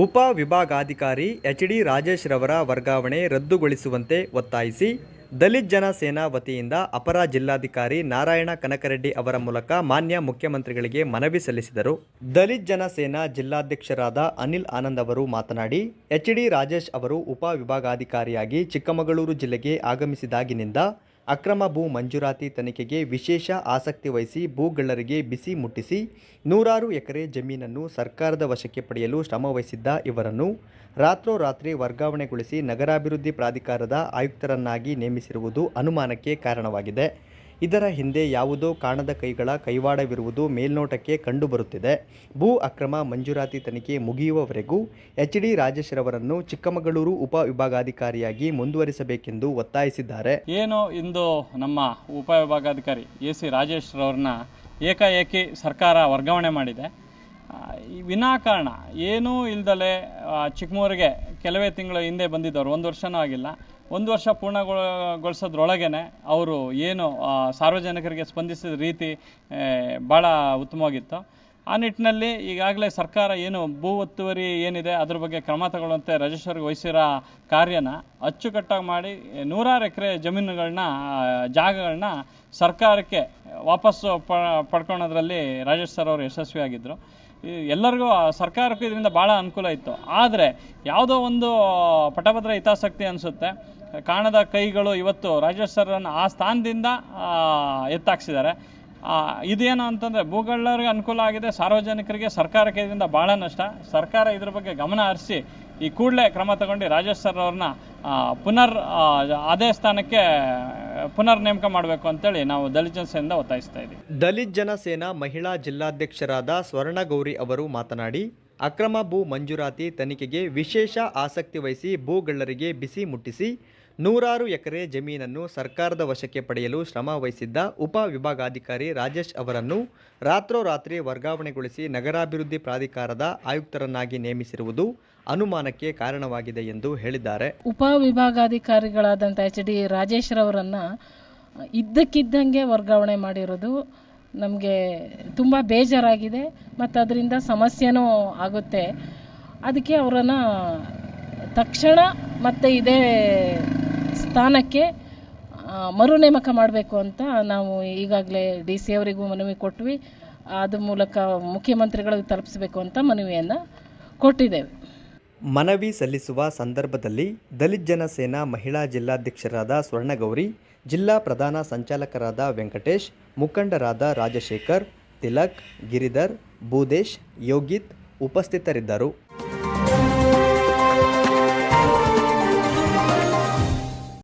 ಉಪ ವಿಭಾಗಾಧಿಕಾರಿ H D Rajesh ರವರ ವರ್ಗಾವಣೆ ರದ್ದುಗೊಳಿಸುವಂತೆ ಒತ್ತಾಯಿಸಿ ದಲಿತ್ ಜನ ಸೇನಾ ವತಿಯಿಂದ ಅಪರ ಜಿಲ್ಲಾಧಿಕಾರಿ ನಾರಾಯಣ ಕನಕರೆಡ್ಡಿ ಅವರ ಮೂಲಕ ಮಾನ್ಯ ಮುಖ್ಯಮಂತ್ರಿಗಳಿಗೆ ಮನವಿ ಸಲ್ಲಿಸಿದರು. ದಲಿತ್ ಜನ ಸೇನಾ ಜಿಲ್ಲಾಧ್ಯಕ್ಷರಾದ ಅನಿಲ್ ಆನಂದ್ ಅವರು ಮಾತನಾಡಿ ಎಚ್ ಡಿ ರಾಜೇಶ್ ಅವರು ಉಪ ವಿಭಾಗಾಧಿಕಾರಿಯಾಗಿ ಚಿಕ್ಕಮಗಳೂರು ಜಿಲ್ಲೆಗೆ ಆಗಮಿಸಿದಾಗಿನಿಂದ ಅಕ್ರಮ ಭೂ ಮಂಜೂರಾತಿ ತನಿಖೆಗೆ ವಿಶೇಷ ಆಸಕ್ತಿ ವಹಿಸಿ ಭೂಗಳ್ಳರಿಗೆ ಬಿಸಿ ಮುಟ್ಟಿಸಿ ನೂರಾರು ಎಕರೆ ಜಮೀನನ್ನು ಸರ್ಕಾರದ ವಶಕ್ಕೆ ಪಡೆಯಲು ಶ್ರಮವಹಿಸಿದ್ದ ಇವರನ್ನು ರಾತ್ರೋರಾತ್ರಿ ವರ್ಗಾವಣೆಗೊಳಿಸಿ ನಗರಾಭಿವೃದ್ಧಿ ಪ್ರಾಧಿಕಾರದ ಆಯುಕ್ತರನ್ನಾಗಿ ನೇಮಿಸಿರುವುದು ಅನುಮಾನಕ್ಕೆ ಕಾರಣವಾಗಿದೆ. ಇದರ ಹಿಂದೆ ಯಾವುದೋ ಕಾಣದ ಕೈಗಳ ಕೈವಾಡವಿರುವುದು ಮೇಲ್ನೋಟಕ್ಕೆ ಕಂಡುಬರುತ್ತಿದೆ. ಭೂ ಅಕ್ರಮ ಮಂಜೂರಾತಿ ತನಿಖೆ ಮುಗಿಯುವವರೆಗೂ ಎಚ್ ಡಿ ರಾಜೇಶ್ರವರನ್ನು ಚಿಕ್ಕಮಗಳೂರು ಉಪವಿಭಾಗಾಧಿಕಾರಿಯಾಗಿ ಮುಂದುವರಿಸಬೇಕೆಂದು ಒತ್ತಾಯಿಸಿದ್ದಾರೆ. ಏನು ಇಂದು ನಮ್ಮ ಉಪವಿಭಾಗಾಧಿಕಾರಿ ಎ ಸಿ ರಾಜೇಶ್ ರವ್ರನ್ನ ಏಕಾಏಕಿ ಸರ್ಕಾರ ವರ್ಗಾವಣೆ ಮಾಡಿದೆ. ವಿನಾಕಾರಣ, ಏನೂ ಇಲ್ದಲೆ ಚಿಕ್ಕಮೂರಿಗೆ ಕೆಲವೇ ತಿಂಗಳ ಹಿಂದೆ ಬಂದಿದ್ದವರು, ಒಂದು ವರ್ಷನೂ ಆಗಿಲ್ಲ. ಒಂದು ವರ್ಷ ಪೂರ್ಣಗೊಳಿಸೋದ್ರೊಳಗೇನೆ ಅವರು ಏನು ಸಾರ್ವಜನಿಕರಿಗೆ ಸ್ಪಂದಿಸಿದ ರೀತಿ ಭಾಳ ಉತ್ತಮವಾಗಿತ್ತು. ಆ ನಿಟ್ಟಿನಲ್ಲಿ ಈಗಾಗಲೇ ಸರ್ಕಾರ ಏನು ಭೂ ಒತ್ತುವರಿ ಏನಿದೆ ಅದ್ರ ಬಗ್ಗೆ ಕ್ರಮ ತಗೊಳ್ಳುವಂತೆ ರಾಜೇಶ್ವರಿಗೆ ವಹಿಸಿರೋ ಕಾರ್ಯನ ಅಚ್ಚುಕಟ್ಟಾಗಿ ಮಾಡಿ ನೂರಾರು ಎಕರೆ ಜಮೀನುಗಳನ್ನ ಜಾಗಗಳನ್ನ ಸರ್ಕಾರಕ್ಕೆ ವಾಪಸ್ಸು ಪ, ಪಡ್ಕೊಳೋದ್ರಲ್ಲಿ ರಾಜೇಶ್ ಸರ್ ಅವರು ಯಶಸ್ವಿಯಾಗಿದ್ದರು ಎಲ್ಲರಿಗೂ ಸರ್ಕಾರಕ್ಕೂ ಇದರಿಂದ ಭಾಳ ಅನುಕೂಲ ಇತ್ತು. ಆದರೆ ಯಾವುದೋ ಒಂದು ಪಟಭದ್ರ ಹಿತಾಸಕ್ತಿ ಅನಿಸುತ್ತೆ. ಕಾಣದ ಕೈಗಳು ಇವತ್ತು ರಾಜೇಶ್ ಸರ್ರನ್ನು ಆ ಸ್ಥಾನದಿಂದ ಎತ್ತಾಕ್ಸಿದ್ದಾರೆ. ಇದೇನು ಅಂತಂದರೆ ಭೂಗಳ್ಳರಿಗೆ ಅನುಕೂಲ ಆಗಿದೆ, ಸಾರ್ವಜನಿಕರಿಗೆ ಸರ್ಕಾರಕ್ಕೆ ಇದರಿಂದ ಭಾಳ ನಷ್ಟ. ಸರ್ಕಾರ ಇದ್ರ ಬಗ್ಗೆ ಗಮನ ಹರಿಸಿ ಈ ಕೂಡಲೇ ಕ್ರಮ ತಗೊಂಡು ರಾಜೇಶ್ ಅವ್ರನ್ನ ಪುನರ್ ಅದೇ ಸ್ಥಾನಕ್ಕೆ ಪುನರ್ ನೇಮಕ ಮಾಡಬೇಕು ಅಂತೇಳಿ ನಾವು ದಲಿತ ಜನಸೇನೆಯಿಂದ ಒತ್ತಾಯಿಸ್ತಾ ಇದ್ದೀವಿ. ದಲಿತ್ ಜನಸೇನಾ ಮಹಿಳಾ ಜಿಲ್ಲಾಧ್ಯಕ್ಷರಾದ ಸ್ವರ್ಣಗೌರಿ ಅವರು ಮಾತನಾಡಿ, ಅಕ್ರಮ ಭೂ ಮಂಜೂರಾತಿ ತನಿಖೆಗೆ ವಿಶೇಷ ಆಸಕ್ತಿ ವಹಿಸಿ ಭೂಗಳ್ಳರಿಗೆ ಬಿಸಿ ಮುಟ್ಟಿಸಿ ನೂರಾರು ಎಕರೆ ಜಮೀನನ್ನು ಸರ್ಕಾರದ ವಶಕ್ಕೆ ಪಡೆಯಲು ಶ್ರಮ ವಹಿಸಿದ್ದ ಉಪ ವಿಭಾಗಾಧಿಕಾರಿ ರಾಜೇಶ್ ಅವರನ್ನು ರಾತ್ರೋರಾತ್ರಿ ವರ್ಗಾವಣೆಗೊಳಿಸಿ ನಗರಾಭಿವೃದ್ಧಿ ಪ್ರಾಧಿಕಾರದ ಆಯುಕ್ತರನ್ನಾಗಿ ನೇಮಿಸಿರುವುದು ಅನುಮಾನಕ್ಕೆ ಕಾರಣವಾಗಿದೆ ಎಂದು ಹೇಳಿದ್ದಾರೆ. ಉಪವಿಭಾಗಾಧಿಕಾರಿಗಳಾದಂಥ ಎಚ್ ಡಿ ರಾಜೇಶ್ ರವರನ್ನು ಇದ್ದಕ್ಕಿದ್ದಂಗೆ ವರ್ಗಾವಣೆ ಮಾಡಿರೋದು ನಮಗೆ ತುಂಬ ಬೇಜಾರಾಗಿದೆ. ಮತ್ತು ಅದರಿಂದ ಸಮಸ್ಯೆನೂ ಆಗುತ್ತೆ. ಅದಕ್ಕೆ ಅವರನ್ನು ತಕ್ಷಣ ಮತ್ತೆ ಇದೇ ಸ್ಥಾನಕ್ಕೆ ಮರು ನೇಮಕ ಮಾಡಬೇಕು ಅಂತ ನಾವು ಈಗಾಗಲೇ ಡಿ ಸಿ ಅವರಿಗೂ ಮನವಿ ಕೊಟ್ವಿ. ಅದ್ರ ಮೂಲಕ ಮುಖ್ಯಮಂತ್ರಿಗಳಿಗೆ ತಲುಪಿಸಬೇಕು ಅಂತ ಮನವಿಯನ್ನು ಕೊಟ್ಟಿದ್ದೇವೆ. ಮನವಿ ಸಲ್ಲಿಸುವ ಸಂದರ್ಭದಲ್ಲಿ ದಲಿತ್ ಜನ ಸೇನಾ ಮಹಿಳಾ ಜಿಲ್ಲಾಧ್ಯಕ್ಷರಾದ ಸ್ವರ್ಣಗೌರಿ, ಜಿಲ್ಲಾ ಪ್ರಧಾನ ಸಂಚಾಲಕರಾದ ವೆಂಕಟೇಶ್, ಮುಖಂಡರಾದ ರಾಜಶೇಖರ್, ತಿಲಕ್, ಗಿರಿಧರ್, ಭೂದೇಶ್, ಯೋಗಿತ್ ಉಪಸ್ಥಿತರಿದ್ದರು.